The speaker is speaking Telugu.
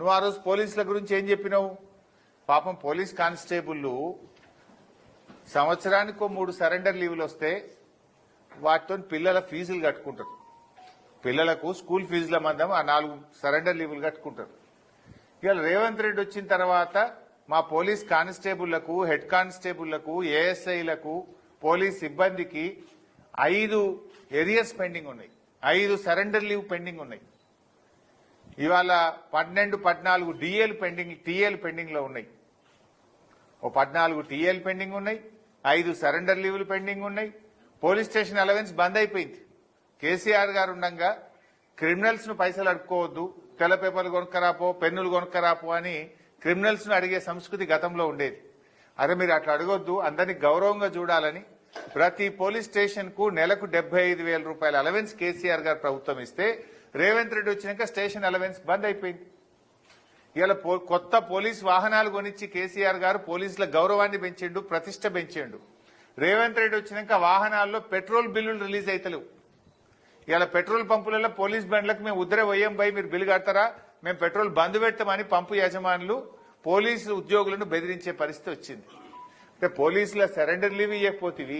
నువ్వు ఆ రోజు పోలీసుల గురించి ఏం చెప్పినావు? పాపం పోలీస్ కానిస్టేబుల్ సంవత్సరానికి మూడు సరెండర్ లీవులు వస్తే వాటితో పిల్లల ఫీజులు కట్టుకుంటారు. పిల్లలకు స్కూల్ ఫీజుల మందం ఆ నాలుగు సరెండర్ లీవులు కట్టుకుంటారు. ఇవాళ రేవంత్ రెడ్డి వచ్చిన తర్వాత మా పోలీస్ కానిస్టేబుళ్ళకు హెడ్ కానిస్టేబుళ్ళకు ఏఎస్ఐలకు పోలీస్ సిబ్బందికి ఐదు ఎరియర్స్ పెండింగ్ ఉన్నాయి. ఐదు సరెండర్ లీవ్ పెండింగ్ ఉన్నాయి. ఇవాళ పన్నెండు పద్నాలుగు డిఏలు పెండింగ్ టీఏలు పెండింగ్లో ఉన్నాయి. ఓ పద్నాలుగు టీఏలు పెండింగ్ ఉన్నాయి ఐదు సరెండర్ లీవులు పెండింగ్ ఉన్నాయి. పోలీస్ స్టేషన్ అలవెన్స్ బంద్ అయిపోయింది. కేసీఆర్ గారు ఉండగా క్రిమినల్స్ను పైసలు అడుక్కోవద్దు తెల్ల పేపర్లు కొనుక్కరాపో పెన్నులు కొనుక్కరాపో అని క్రిమినల్స్ను అడిగే సంస్కృతి గతంలో ఉండేది. అరే మీరు అట్లా అడగొద్దు అందరినీ గౌరవంగా చూడాలని ప్రతి పోలీస్ స్టేషన్కు నెలకు డెబ్బై ఐదు వేల రూపాయల అలవెన్స్ కేసీఆర్ గారు ప్రభుత్వం ఇస్తే రేవంత్ రెడ్డి వచ్చినాక స్టేషన్ అలవెన్స్ బంద్ అయిపోయింది. ఇలా పో- కొత్త పోలీస్ వాహనాలు కొనిచ్చి కేసీఆర్ గారు పోలీసుల గౌరవాన్ని పెంచిండు ప్రతిష్ట పెంచిండు. రేవంత్ రెడ్డి వచ్చినాక వాహనాల్లో పెట్రోల్ బిల్లులు రిలీజ్ అవుతలేవు ఇలా పెట్రోల్ పంపులలో పోలీస్ బండ్లకు మేము ఉద్దరే పోయాం పోయి మీరు బిల్లు కడతారా? మేము పెట్రోల్ బంద్ పెడతామని పంపు యజమానులు పోలీసు ఉద్యోగులను బెదిరించే పరిస్థితి వచ్చింది. అంటే పోలీసుల సరెండర్ లీవ్ ఇవ్వకపోతేవి